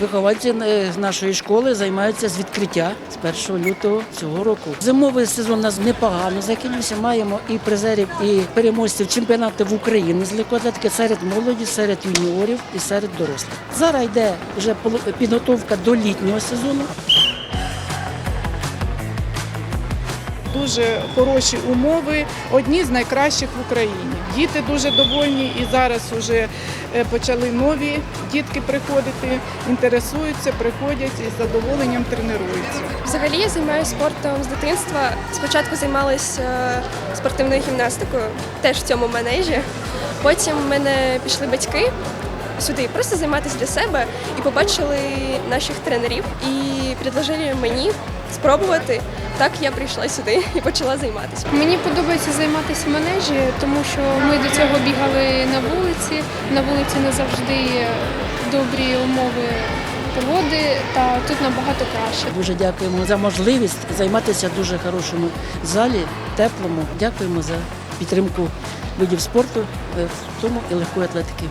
Вихованці е, нашої школи займаються з відкриття з 1 лютого цього року. Зимовий сезон у нас непогано закінчився. Маємо і призерів, і переможців чемпіонатів України з легкоатлетики серед молоді, серед юніорів і серед дорослих. Зараз йде вже підготовка до літнього сезону. Дуже хороші умови, одні з найкращих в Україні. Діти дуже довольні і зараз вже е, почали нові дітки приходити, інтересуються, приходять і з задоволенням тренуються. Взагалі я займаюся спортом з дитинства. Спочатку займалася е, спортивною гімнастикою, теж в цьому манежі. Потім в мене пішли батьки сюди просто займатися для себе і побачили наших тренерів і предложили мені спробувати. Так я прийшла сюди і почала займатися. Мені подобається займатися в манежі, тому що ми до цього бігали на вулиці. На вулиці не завжди добрі умови погоди, та тут набагато краще. Дуже дякуємо за можливість займатися в дуже хорошому залі, теплому. Дякуємо за підтримку видів спорту, е, в тому і легкої атлетики.